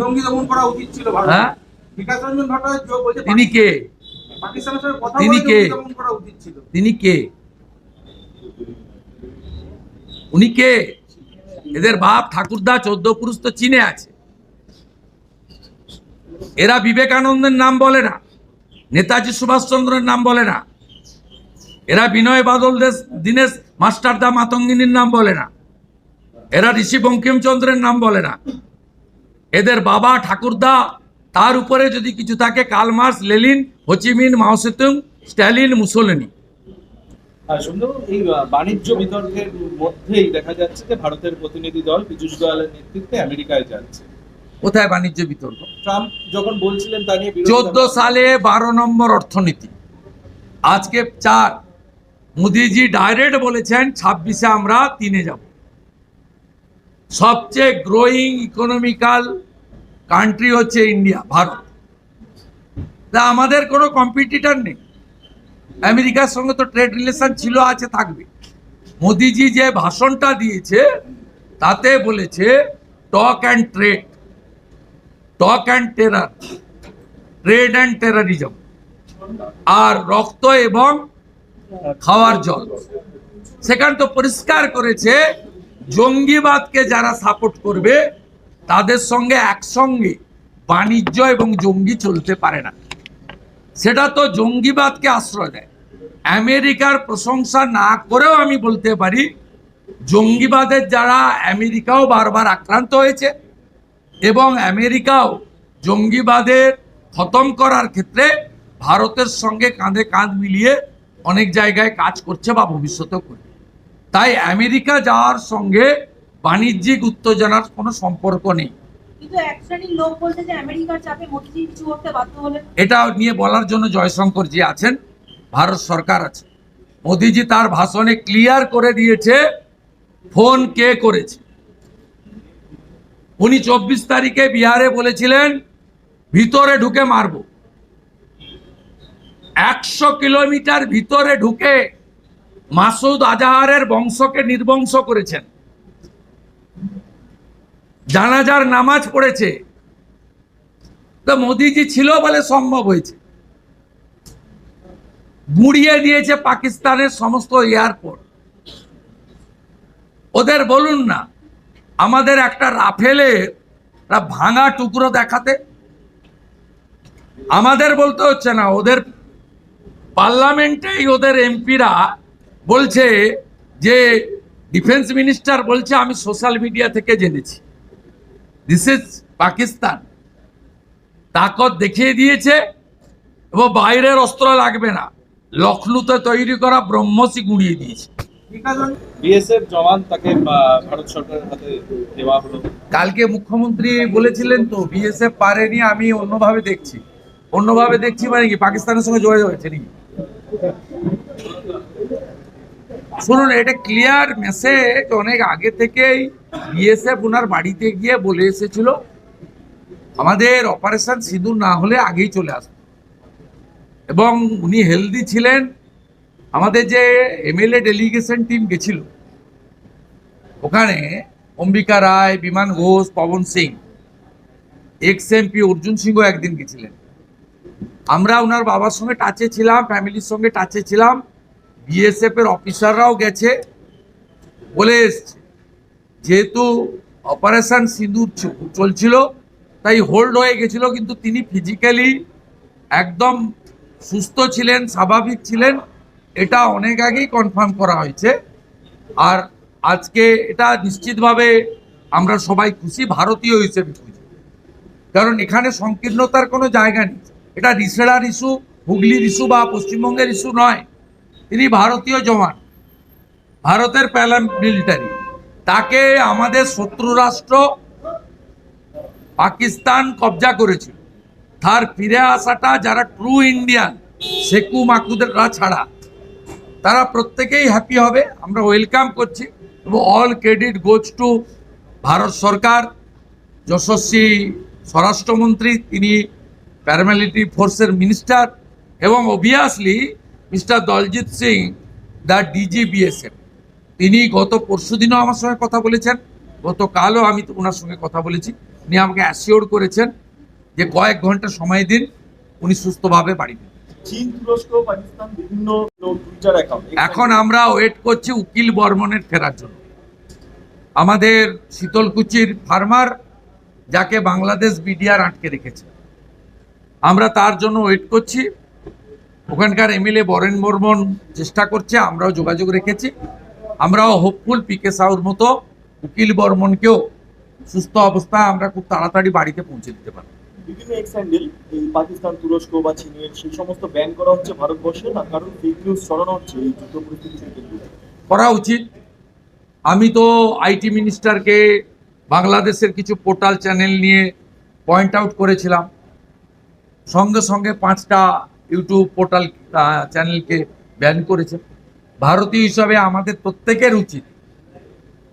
জঙ্গি দমন করা উচিত ছিল হ্যাঁ? বিকাশ রঞ্জন ভট্টাচার্য বলছে তিনি কে? পাকিস্তানের সঙ্গে কথা তিনি কে? দমন করা উচিত ছিল। তিনি কে? উনি কে? এদের বাপ ঠাকুরদা চোদ্দ পুরুষ তো চীনে আছে। এরা বিবেকানন্দের নাম বলে না নেতাজি সুভাষচন্দ্রের নাম বলে না। এরা বিনয় বাদল দেশ দীনেশ মাস্টারদা মাতঙ্গিনীর নাম বলে না। এরা ঋষি বঙ্কিমচন্দ্রের নাম বলে না। এদের বাবা ঠাকুরদা তার উপরে যদি কিছু থাকে Karl Marx Lenin Ho Chi Minh Mao Zedong Stalin Mussolini. এই বাণিজ্য বিতর্কের মধ্যেই দেখা যাচ্ছে যে ভারতের প্রতিনিধি দল পীযূষ গোয়ালের নেতৃত্বে আমেরিকায় যাচ্ছে। কোথায় বাণিজ্য বিতর্ক? ট্রাম্প যখন বলছিলেন তা নিয়ে চোদ্দ সালে বারো নম্বর অর্থনীতি। আজকে চার। মোদিজি ডাইরেক্ট বলেছেন ছাব্বিশে আমরা তিনে যাব। সবচেয়ে গ্রোয়িং ইকোনমিক্যাল কান্ট্রি হচ্ছে ইন্ডিয়া ভারত। তা আমাদের কোনো কম্পিটিটর নেই। আমেরিকার সঙ্গে তো ট্রেড রিলেশন ছিল, আছে, থাকবে। মোদিজি যে ভাষণটা দিয়েছে, তাতে বলেছে talk and trade talk and terror trade and terrorism আর রক্ত এবং খাওয়ার জল। সেখান তো পরিষ্কার করেছে, জঙ্গিবাদকে যারা সাপোর্ট করবে তাদের সঙ্গে একসঙ্গে বাণিজ্য এবং জঙ্গি চলতে পারে না। সেটা তো জঙ্গিবাদকে আশ্রয় দেয়। আমেরিকার প্রশংসা না করেও আমি বলতে পারি, জঙ্গিবাদের যারা আমেরিকাও বারবার আক্রান্ত হয়েছে এবং আমেরিকাও জঙ্গিবাদের খতম করার ক্ষেত্রে ভারতের সঙ্গে কাঁধে কাঁধ মিলিয়ে অনেক জায়গায় কাজ করছে বা ভবিষ্যতেও করবে। তাই আমেরিকা যাওয়ার সঙ্গে বাণিজ্যিক উত্তেজনার কোনো সম্পর্ক নেই। এটা নিয়ে বলার জন্য জয়শঙ্কর জি আছেন ভারত সরকার আছে। মোদিজি তার ভাষণে ক্লিয়ার করে দিয়েছে ফোন কে করেছে। উনি চব্বিশ তারিখে বিহারে বলেছিলেন ভিতরে ঢুকে মারব। একশো কিলোমিটার ভিতরে ঢুকে মাসুদ আজাহারের বংশকে নির্বংশ করেছেন। জানাজার নামাজ পড়েছে। তো মোদিজি ছিল বলে সম্ভব হয়েছে। গুড়িয়ে দিয়েছে পাকিস্তানের সমস্ত এয়ারপোর্ট। ওদের বলুন না, আমাদের একটা একটা ভাঙা টুকরো দেখাতে। আমাদের বলতে হচ্ছে না, ওদের পার্লামেন্টেই ওদের এমপিরা বলছে যে, ডিফেন্স মিনিস্টার বলছে, আমি সোশ্যাল মিডিয়া থেকে জেনেছি। দিস ইজ পাকিস্তান তাকত দেখিয়ে দিয়েছে এবং বাইরের অস্ত্র লাগবে না। লখনৌতে তৈরি করা ব্রহ্মসই গুঁড়িয়ে দিয়েছে। কালকে মুখ্যমন্ত্রী বলেছিলেন তো বিএসএফ পারেনি আমি অন্যভাবে দেখছি। অন্যভাবে দেখছি মানে কি পাকিস্তানের সঙ্গে যোগাযোগ হয়েছে নাকি? শুনুন, এটা ক্লিয়ার মেসেজ অনেক আগে থেকেই বিএসএফ ওনার বাড়িতে গিয়ে বলে এসেছিল। আমাদের অপারেশন সিঁদুর না হলে আগেই চলে আসবে। এবং উনি হেলদি ছিলেন। আমাদের যে এমএলএ ডেলিগেশন টিম গেছিল, ওখানে অম্বিকা রায়, বিমান ঘোষ, পবন সিং এক্স এমপি অর্জুন সিংও একদিন গেছিলেন। আমরা ওনার বাবার সঙ্গে টাচে ছিলাম ফ্যামিলির সঙ্গে টাচে ছিলাম। বিএসএফ এর অফিসাররাও গেছে, বলে এসছে। যেহেতু অপারেশন সিঁদুর চলছিল, তাই হোল্ড হয়ে গেছিল, কিন্তু তিনি ফিজিক্যালি একদম সুস্থ ছিলেন, স্বাভাবিক ছিলেন। এটা অনেক আগেই কনফার্ম করা হয়েছে। আর আজকে এটা নিশ্চিতভাবে আমরা সবাই খুশি, ভারতীয় হিসেবে খুশি। কারণ এখানে সংকীর্ণতার কোনো জায়গা নেই। এটা রিসেড়ার ইস্যু হুগলির ইস্যু বা পশ্চিমবঙ্গের ইস্যু নয়। তিনি ভারতীয় জওয়ান, ভারতের প্যালা মিলিটারি তাকে আমাদের শত্রু রাষ্ট্র পাকিস্তান কবজা করেছিল। তার ফিরে আসাটা যারা ট্রু ইন্ডিয়ান শেকু মাকুদেররা ছাড়া, তারা প্রত্যেকেই হ্যাপি হবে। আমরা ওয়েলকাম করছি এবং all credit goes to Bharat সরকার। যশস্বী স্বরাষ্ট্রমন্ত্রী, তিনি প্যারামিলিটারি ফোর্সের মিনিস্টার এবং obviously mister Daljit Singh the DG BSF তিনি গত পরশুদিনও আমার সঙ্গে কথা বলেছেন গতকালও আমি তো ওনার সঙ্গে কথা বলেছি। উনি আমাকে অ্যাসিওর করেছেন যে কয়েক ঘণ্টা সময় দিন উনি সুস্থভাবে বাড়ি। চীন তুরস্ক পাকিস্তান বিভিন্ন এখন আমরা ওয়েট করছি উকিল বর্মনের ফেরার জন্য। আমাদের শীতলকুচির ফার্মার যাকে বাংলাদেশ বিডিআর আটকে রেখেছে। আমরা তার জন্য ওয়েট করছি। ওখানকার এমএলএ বরেন বর্মন চেষ্টা করছে আমরাও যোগাযোগ রেখেছি। আমরাও হোপফুল পি কে সাউর মতো উকিল বর্মনকেও সুস্থ অবস্থায় আমরা খুব তাড়াতাড়ি বাড়িতে পৌঁছে দিতে পারি বিভিন্ন এক্স হ্যান্ডেল এই পাকিস্তান তুরস্ক বা চীনের সেই সমস্ত ব্যান করা হচ্ছে ভারতবর্ষে না কারণ ফেক নিউজ ছড়ানো হচ্ছে এই যুদ্ধ করা উচিত। আমি তো আইটি মিনিস্টারকে বাংলাদেশের কিছু পোর্টাল চ্যানেল নিয়ে পয়েন্ট আউট করেছিলাম। সঙ্গে সঙ্গে পাঁচটা ইউটিউব পোর্টাল চ্যানেলকে ব্যান করেছে। ভারতীয় হিসাবে আমাদের প্রত্যেকের উচিত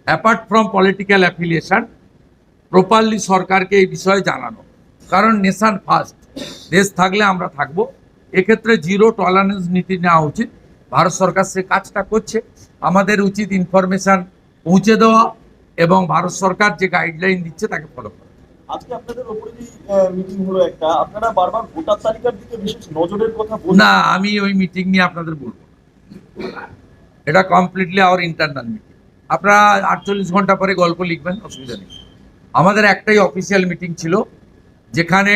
apart from political affiliation properly সরকারকে এই বিষয়ে জানানো। কারণ নেশান ফার্স্ট দেশ থাকলে আমরা থাকব। এক্ষেত্রে জিরো টলারেন্স নীতি নেওয়া উচিত। ভারত সরকার সে কাজটা করছে। আমাদের উচিত ইনফরমেশন পৌঁছে দেওয়া এবং ভারত সরকার যে গাইডলাইন দিচ্ছে তাকে ফলো করা। না, আমি ওই মিটিং নিয়ে আপনাদের বলব এটা কমপ্লিটলি আওয়ার ইন্টারনাল মিটিং আপনারা আটচল্লিশ ঘণ্টা পরে গল্প লিখবেন, অসুবিধা নেই। আমাদের একটাই অফিসিয়াল মিটিং ছিল, যেখানে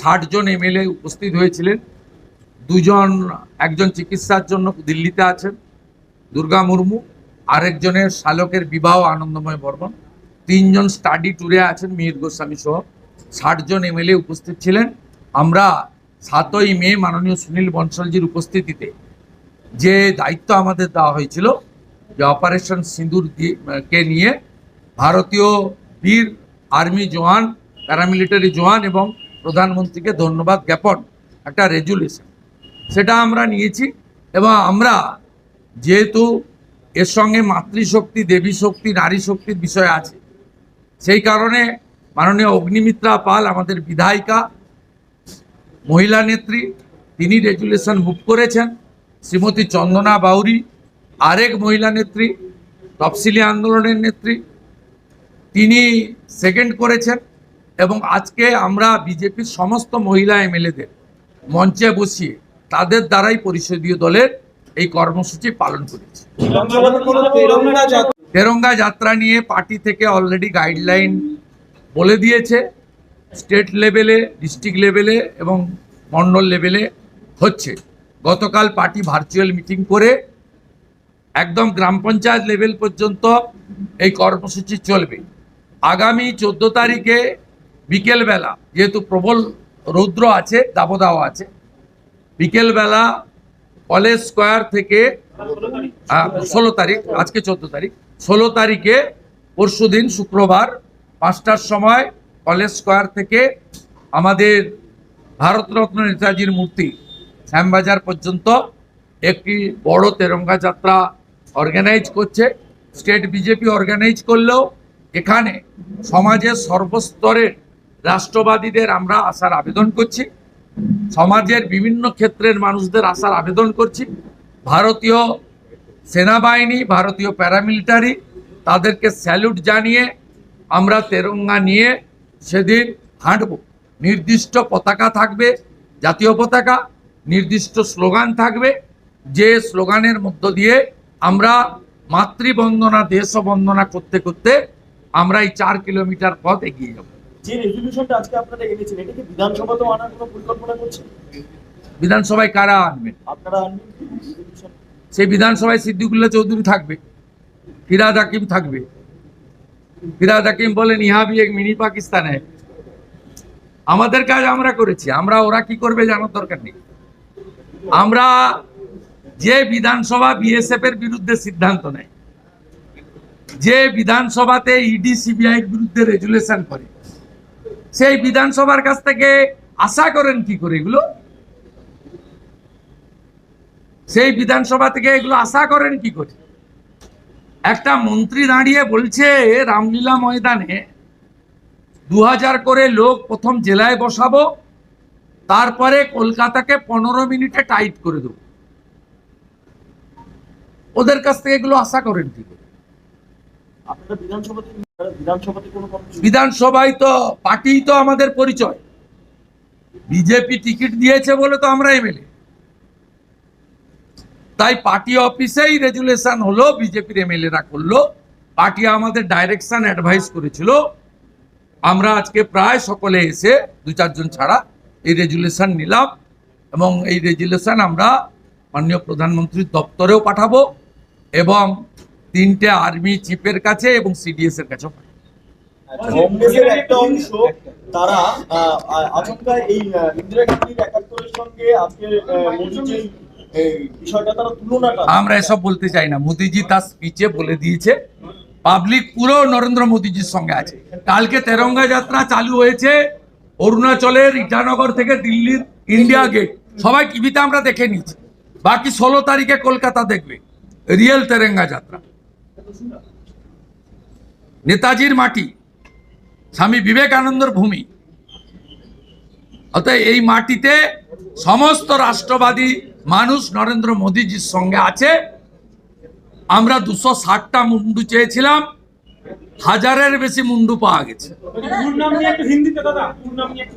ষাট জন এমএলএ উপস্থিত হয়েছিলেন। দুজন, একজন চিকিৎসার জন্য দিল্লিতে আছেন, দুর্গা মুর্মু, আরেকজনের শালকের বিবাহ আনন্দময় বর্মন। তিনজন স্টাডি ট্যুরে আছেন মিহির গোস্বামী সহ। ষাট জন এমএলএ উপস্থিত ছিলেন। আমরা সাতই মে মাননীয় সুনীল বনসলজির উপস্থিতিতে যে দায়িত্ব আমাদের দেওয়া হয়েছিল, যে অপারেশন সিঁদুর কে নিয়ে, ভারতীয় বীর আর্মি জওয়ান প্যারামিলিটারি জওয়ান এবং প্রধানমন্ত্রীকে ধন্যবাদ জ্ঞাপন, একটা রেজুলেশন সেটা আমরা নিয়েছি এবং আমরা যেহেতু এর সঙ্গে মাতৃশক্তি দেবী শক্তি নারী শক্তির বিষয় আছে সেই কারণে মাননীয় অগ্নিমিত্রা পাল, আমাদের বিধায়িকা, মহিলা নেত্রী, তিনি রেজুলেশন মুভ করেছেন। শ্রীমতী চন্দনা বাউরি, আরেক মহিলা নেত্রী, তফসিলি আন্দোলনের নেত্রী, তিনি সেকেন্ড করেছেন এবং আজকে আমরা বিজেপির সমস্ত মহিলা এমএলএদের মঞ্চে বসিয়ে তাদের দ্বারাই পরিষদীয় দলের এই কর্মসূচি পালন করেছি। তেরঙ্গা যাত্রা নিয়ে পার্টি থেকে অলরেডি গাইডলাইন বলে দিয়েছে। স্টেট লেভেলে ডিস্ট্রিক্ট লেভেলে এবং মন্ডল লেভেলে হচ্ছে। গতকাল পার্টি ভার্চুয়াল মিটিং করে একদম গ্রাম পঞ্চায়েত লেভেল পর্যন্ত এই কর্মসূচি চলবে। আগামী চোদ্দ তারিখে বিকেলবেলা, যেহেতু প্রবল রৌদ্র আছে, দাবদাহ আছে, বিকেলবেলা কলেজ স্কোয়ার থেকে ষোলো তারিখ, আজকে চোদ্দ তারিখ, ষোলো তারিখে পরশু দিন শুক্রবার পাঁচটার সময় কলেজ স্কোয়ার থেকে আমাদের ভারতরত্ন নেতাজির মূর্তি শ্যামবাজার পর্যন্ত একটি বড় তেরঙ্গা যাত্রা অর্গানাইজ করছে। স্টেট বিজেপি অর্গানাইজ করলেও এখানে সমাজের সর্বস্তরের রাষ্ট্রবাদীদের আমরা আসার আবেদন করছি। সমাজের বিভিন্ন ক্ষেত্রের মানুষদের আসার আবেদন করছি। ভারতীয় সেনাবাহিনী, ভারতীয় প্যারামিলিটারি তাদেরকে স্যালুট জানিয়ে আমরা তেরঙ্গা নিয়ে সেদিন হাঁটব। নির্দিষ্ট পতাকা থাকবে, জাতীয় পতাকা, নির্দিষ্ট স্লোগান থাকবে। যে স্লোগানের মধ্য দিয়ে আমরা মাতৃবন্দনা দেশ বন্দনা করতে করতে আমরা এই চার কিলোমিটার পথ এগিয়ে যাব। যে রেজলিউশনটা আজকে আপনারা এনেছেন বিধানসভাতেও আনার কোনো পরিকল্পনা করছেন বিধানসভায় কারা আনবেন আপনারা আনবেন সেই বিধানসভায় সিদ্দিকুল্লাহ চৌধুরী থাকবে ফিরাদ হাকিম থাকবে। ফিরাদ হাকিম বলেন ইহা ভি এক মিনি পাকিস্তান। আমাদের কাজ আমরা করেছি আমরা ওরা কি করবে জানার দরকার নেই। আমরা যে বিধানসভা বিএসএফ এর বিরুদ্ধে সিদ্ধান্ত নেয় যে বিধানসভাতে ইডি সিবিআই এর বিরুদ্ধে রেজুলেশন করে সেই বিধানসভার কাছ থেকে আশা করেন কি করে এগুলো? সেই বিধানসভা থেকে এগুলো আশা করেন কি করে? একটা মন্ত্রী দাঁড়িয়ে বলছে, রামলীলা ময়দানে দু হাজার করে লোক প্রথম জেলায় বসাবো, তারপরে কলকাতাকে পনেরো মিনিটে টাইট করে দেবো। ওদের কাছ থেকে এগুলো আশা করেন কি করে? আপনারা কর্মসূচি বিধানসভায় তো পার্টি তো আমাদের পরিচয়। বিজেপি টিকিট দিয়েছে বলে তো আমরা এমএলএ। তাই পার্টি অফিসেই রেজুলেশন হলো, বিজেপির এমএলএরা করল। পার্টি আমাদের ডাইরেকশন অ্যাডভাইস করেছিল। আমরা আজকে প্রায় সকলে এসে, দু চারজন ছাড়া এই রেজুলেশন নিলাম এবং এই রেজুলেশন আমরা মাননীয় প্রধানমন্ত্রীর দপ্তরেও পাঠাবো এবং তিনটে আর্মি চিফের কাছে এবং সিডিএস এর কাছেও। পাঠাবো। কংগ্রেসের একটা অংশ তারা আহ, আহ, আচমকা এই ইন্দিরা গান্ধীর একাত্তরের সঙ্গে আজকে আহ, মোদির যে এই বিষয়টা তারা তুলনাটা আমরা এসব বলতে চাই না। মোদিজি তার স্পিচে বলে দিয়েছে পাবলিক পুরো নরেন্দ্র মোদিজির সঙ্গে আছে। কালকে তেরঙ্গা যাত্রা চালু হয়েছে অরুণাচলের ইটানগর থেকে দিল্লির ইন্ডিয়া গেট সবাই টিভিতে আমরা দেখে নিয়েছি। বাকি ষোলো তারিখে কলকাতা দেখবে। রিয়েল তেরঙ্গা যাত্রা। নেতাজির মাটি, স্বামী বিবেকানন্দর ভূমি। অতএব এই মাটিতে সমস্ত রাষ্ট্রবাদী মানুষ নরেন্দ্র মোদীজির সঙ্গে আছে। আমরা দুশো ষাটটা মুন্ডু চেয়েছিলাম, হাজারের বেশি মুন্ডু পাওয়া গেছে।